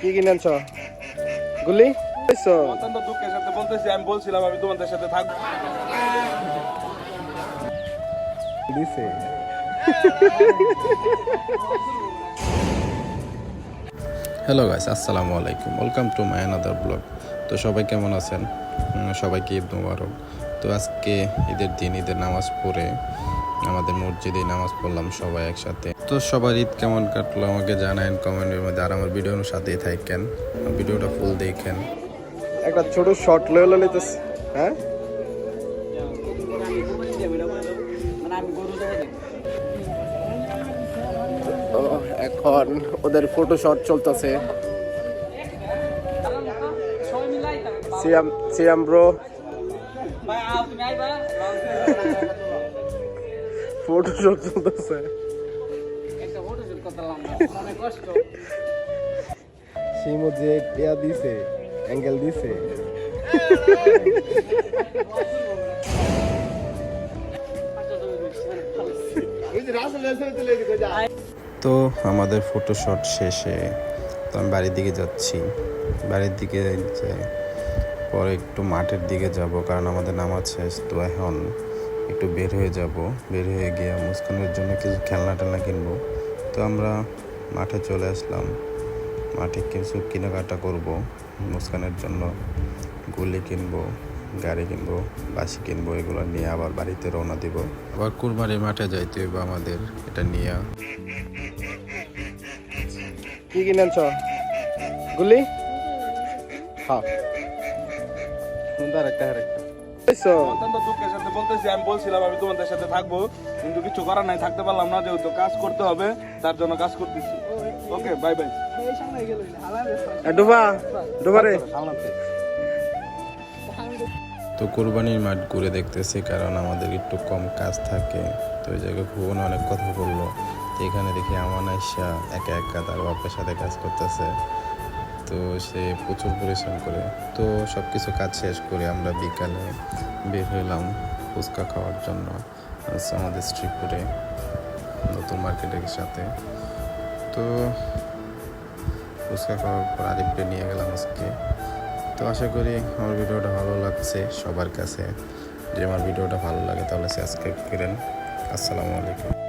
কি কিনে আনছ গুলি? পাইছো? অত্যন্ত দুঃখের সাথে বলতেছি আমি বলছিলাম আমি তোমাদের সাথে থাকব। দিছে। হ্যালো গাইস আসসালামু আলাইকুম। Welcome to my another blog তো সবাই কেমন আছেন? সবাইকে ঈদ মুবারক। তো আজকে ঈদের দিন ঈদের নামাজ পড়ে আমাদের মসজিদে নামাজ পড়লাম সবাই একসাথে। তো সবার ঈদ কেমন কাটলো আমাকে জানায়েন কমেন্টের মধ্যে। আর আমার ভিডিওর সাথেই থাকেন। ভিডিওটা ফুল দেখেন। একটা ছোট শর্ট লয়ে লইতেছে হ্যাঁ? তো এখন ওদের ফটো শট চলতেছে। Siam Siam bro photo shot চলতেছে। সিমো যে ইয়া দিছে অ্যাঙ্গেল দিছে। তো আমাদের ফটো শট শেষে তো আমি বাড়ির দিকে যাচ্ছি। বাড়ির দিকে যে পরে একটু মাঠের দিকে যাব কারণ আমাদের নামাজ শেষ তো এখন। একটু বের হয়ে যাব। বের হয়ে গিয়ে মুস্কানের জন্য কিছু খেলনা টেলনা কিনবো। তো আমরা মাঠে চলে আসলাম। মাঠে কিছু কেনাকাটা করব। মুস্কানের জন্য গুলি কিনবো, গাড়ি কিনবো বাসি কিনবো, এগুলো নিয়ে আবার বাড়িতে রওনা দিব। আবার কুরবানির মাঠে যাইতে হইব আমাদের, এটা নিয়ে। কি কিনে আনছ গুলি? হ্যাঁ। সুন্দর একটা পাইছো? অত্যন্ত দুঃখের সাথে বলতেছি আমি বলছিলাম আমি তোমাদের সাথে থাকব কিন্তু কিছু করার নাই থাকতে পারলাম না যেহেতু কাজ করতে হবে তার জন্য কাজ করতেছি। ওকে বাই বাই ডুবা ডুবা রে। তো কোরবানির মাঠ ঘুরে দেখতেছি কারণ আমাদের একটু কম কাজ থাকে। তো ওই জায়গায় ভুবন অনেক কথা বলল। তো এখানে দেখি আমার একা একা তার বাপের সাথে কাজ করতেছে। তো সে প্রচুর পরিশ্রম করে। তো সব কিছু কাজ শেষ করে আমরা বিকালে বের হইলাম ফুচকা খাওয়ার জন্য আমাদের শ্রীপুরে নতুন মার্কেটের সাথে। তো ফুচকা খাওয়ার পর আরিফকে নিয়ে গেলাম আজকে। তো আশা করি আমার ভিডিওটা ভালো লাগছে সবার কাছে। যদি আমার ভিডিওটা ভালো লাগে তাহলে সাবস্ক্রাইব করেন। আসসালামু আলাইকুম।